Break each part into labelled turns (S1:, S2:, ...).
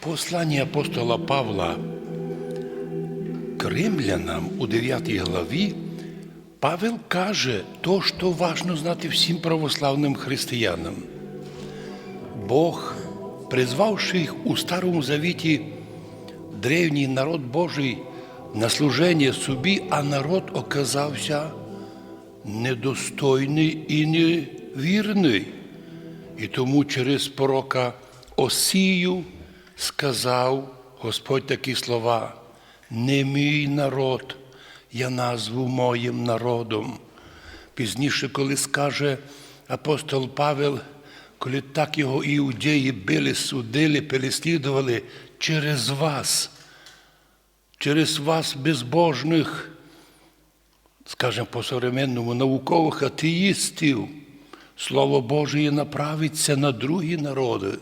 S1: Послання апостола Павла к римлянам у 9 главі Павел каже то, що важно знати всім православним християнам. Бог, призвавши їх у Старому Завіті древній народ Божий на служення собі, а народ оказався недостойний і невірний. І тому через пророка Осію сказав Господь такі слова: не мій народ, я назву моїм народом. Пізніше, коли скаже апостол Павел, коли так його іудеї били, судили, переслідували через вас, через вас безбожних, скажімо по современному, наукових атеїстів, Слово Боже направиться на другі народи.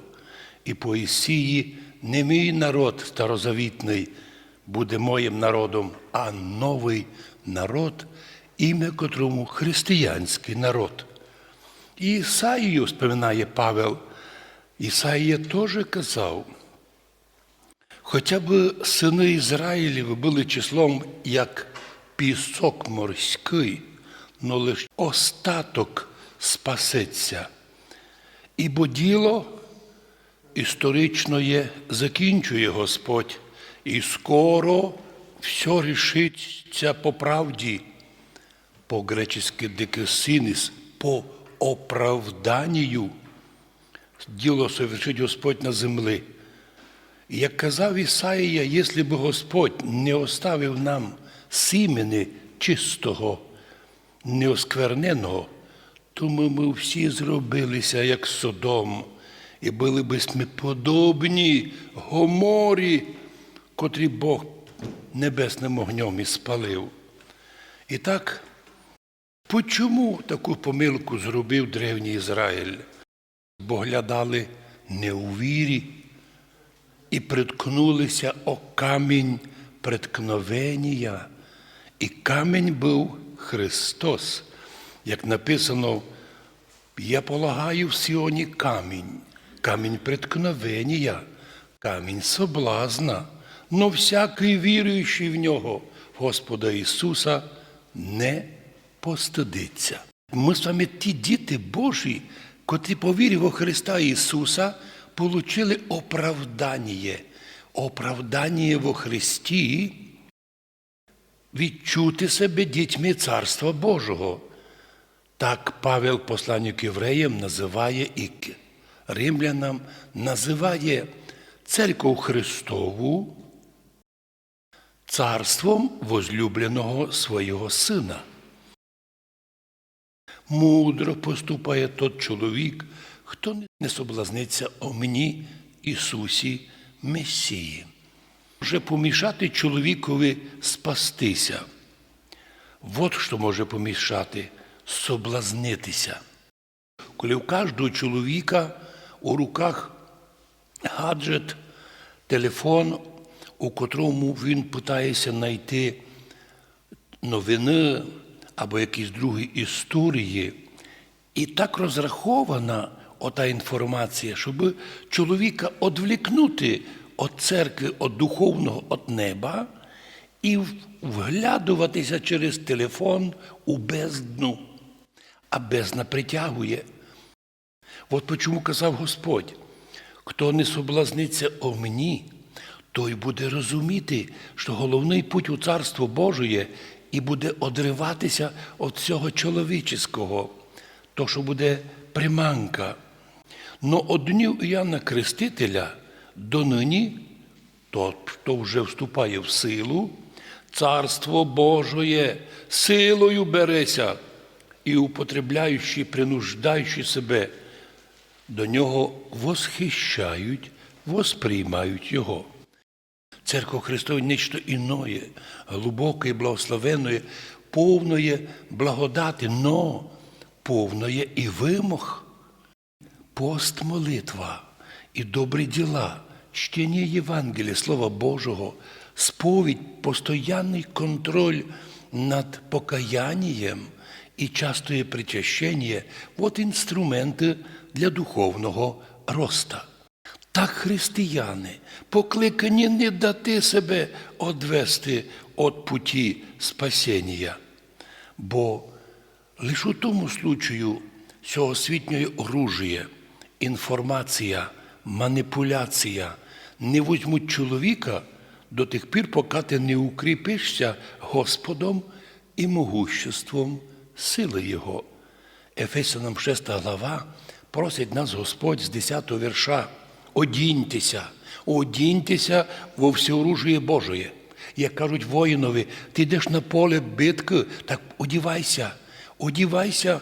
S1: І по Ісії не мій народ старозавітний буде моїм народом, а новий народ, ім'я котрому християнський народ. І Ісаїю споминає Павел. Ісаїя теж казав, хоча б сини Ізраїлів були числом як пісок морський, но лише остаток спасеться. Ібо діло історичне закінчує Господь, і скоро все рішиться по правді, по-гречески декесинис, по оправданню. Діло совершить Господь на землі. Як казав Ісаїя, якщо б Господь не оставив нам сімени чистого, неоскверненого, то ми, ми всі зробилися, як Содом, і були б ми подобні Гоморі, котрі Бог небесним огнем і спалив. І так, почому таку помилку зробив древній Ізраїль? Бо глядали не у вірі і приткнулися о камінь преткновення. І камінь був Христос. Як написано, я полагаю в Сіоні камінь, камінь преткновення, камінь соблазна, но всякий віруючий в нього, Господа Ісуса, не постидиться. Ми з вами ті діти Божі, котрі по вірі Христа Ісуса получили оправдання. Оправдання во Христі відчути себе дітьми Царства Божого. Так Павел, посланник євреям, називає і к римлянам, називає церкву Христову царством возлюбленого свого Сина. Мудро поступає тот чоловік, хто не соблазниться о мені, Ісусі Месії. Може помішати чоловікові спастися. От що може помішати соблазнитися. Коли в кожного чоловіка у руках гаджет, телефон, у котрому він питається знайти новини або якісь другі історії, і так розрахована ота інформація, щоб чоловіка одвлікнути від церкви, від духовного, від неба і вглядуватися через телефон у бездну, а бездна притягує. От чому казав Господь, хто не соблазниться о мені, той буде розуміти, що головний путь у Царство Божоє і буде одриватися від цього чоловічого, то, що буде приманка. Но од днів Іоанна Крестителя до то, хто вже вступає в силу, Царство Божоє силою береся і употребляючи, принуждаючи себе, до нього восхищають, восприймають Його. Церква Христова нечто іное, глибоке, благословенне, повної благодати, но повної і вимог. Пост молитва і добрі діла, чтення Євангелія, Слова Божого, сповідь, постоянний контроль над покаянням і частое причащення – от інструменти для духовного роста. Так християни покликані не дати себе одвести від путі спасіння. Бо лише у тому случаю цього освітньої оружія, інформація, маніпуляція не візьмуть чоловіка до тих пір, поки ти не укріпишся Господом і могуществом сили Його. Ефесянам 6 глава просить нас Господь з 10 вірша. Одіньтеся, одіньтеся во всеоружие Божоє. Як кажуть воїнові, ти йдеш на поле битки, так одівайся, одівайся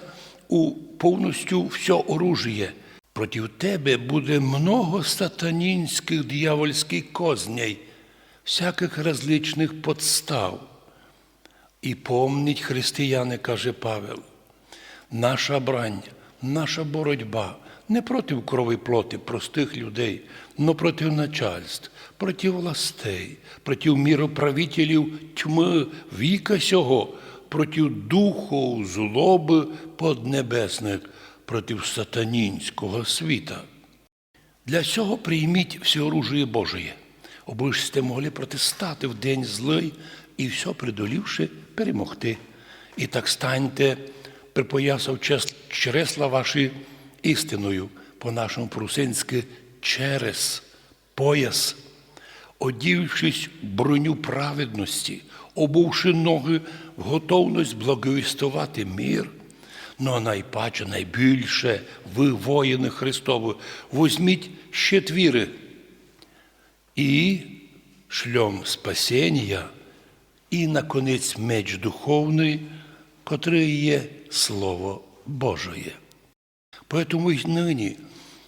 S1: у повністю все оружие. Проти тебе буде много сатанінських дьявольських козней, всяких различних подстав. І помніть, християни, каже Павел, наша брань, наша боротьба не проти крови плоти простих людей, но проти начальств, проти властей, проти міроправителів тьми віка сього, проти духу злоби поднебесних, проти сатанінського світа. Для цього прийміть все оружие Божие, аби ж могли протистати в день злий і все придолівши перемогти. І так станьте, припоясав чресла ваші істиною, по нашому прусинськи через пояс, одівшись броню праведності, обувши ноги в готовність благовістувати мир. Ну, а найпаче, найбільше ви, воїни Христові, возьміть щит віри і шльом спасіння, і, наконець, меч духовний, котрий є Слово Божоє. Поэтому й нині,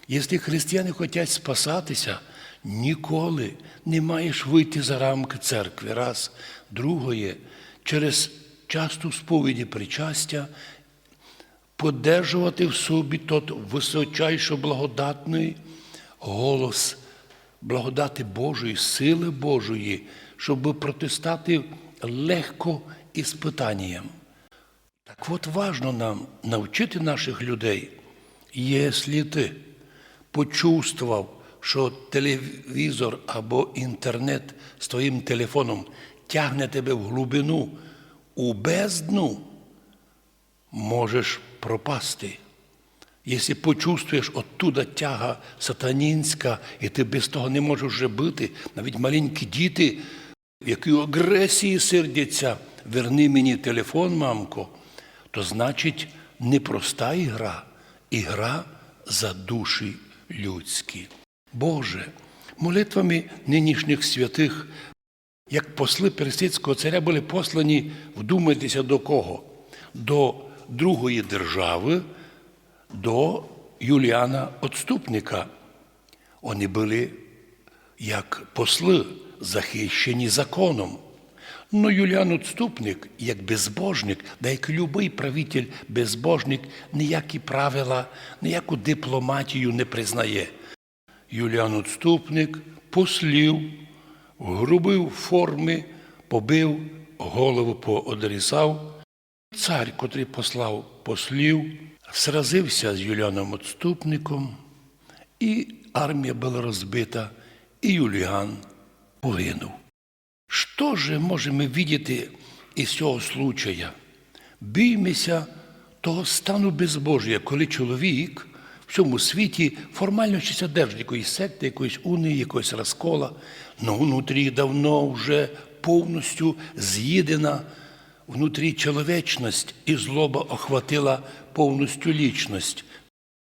S1: якщо християни хочуть спасатися, ніколи не маєш вийти за рамки церкви. Раз. Другое, через часту сповіді причастя подержувати в собі тот височайшо благодатний голос благодати Божої, сили Божої, щоб протистати легко іспитанням. Так от важно нам навчити наших людей, якщо ти почувствував, що телевізор або інтернет з твоїм телефоном тягне тебе в глибину, у бездну, можеш пропасти. Якщо почувствуєш оттуда тяга сатанінська, і ти без того не можеш вже бити, навіть маленькі діти, які агресії сердяться, верни мені телефон, мамко, то значить непроста ігра, ігра за душі людські. Боже, молитвами нинішніх святих, як посли персидського царя були послані, вдумайтеся до кого? До другої держави, до Юліана Отступника. Вони були як посли, захищені законом. Но Юліан Отступник, як безбожник, да як любий правитель безбожник, ніякі правила, ніяку дипломатію не признає. Юліан Отступник послів, грубив форми, побив, голову поодрізав. Цар, котрий послав послів, сразився з Юліаном Отступником, і армія була розбита, і Юліан погинув. Що же можемо видіти із цього случая? Біймося того стану безбожія, коли чоловік в цьому світі формально ще держить якоїсь секти, якоїсь унії, якогось розкола, але внутрі давно вже повністю з'їдена внутрі чоловічність і злоба охватила повністю лічність.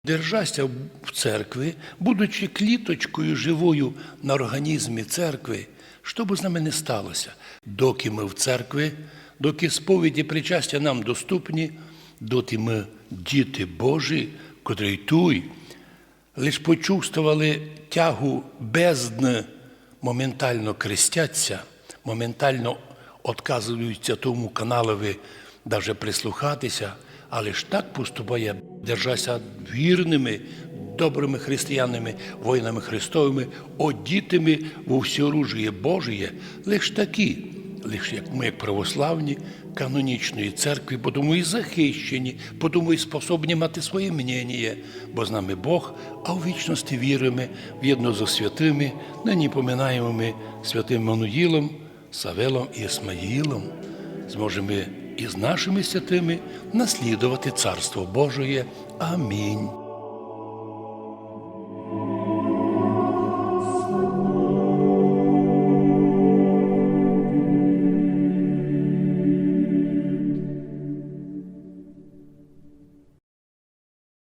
S1: Держася в церкві, будучи кліточкою живою на організмі церкви, що б з нами не сталося, доки ми в церкві, доки сповіді причастя нам доступні, доти ми діти Божі, котрі туй, лиш почувствували тягу бездни, моментально крестяться, моментально відказуються тому каналові навіть прислухатися, але ж так поступає, держася вірними, добрими християнами, воїнами Христовими, одітими во всеоружие Божие, лиш такі лише як ми, як православні канонічної церкви, бо тому і захищені, бо тому і способні мати своє мнення, бо з нами Бог, а у вічності віримо в єдно зо святими, нині поминаємо ми святим Мануїлом, Савелом і Ісмаїлом. Зможемо і з нашими святими наслідувати Царство Божоє. Амінь.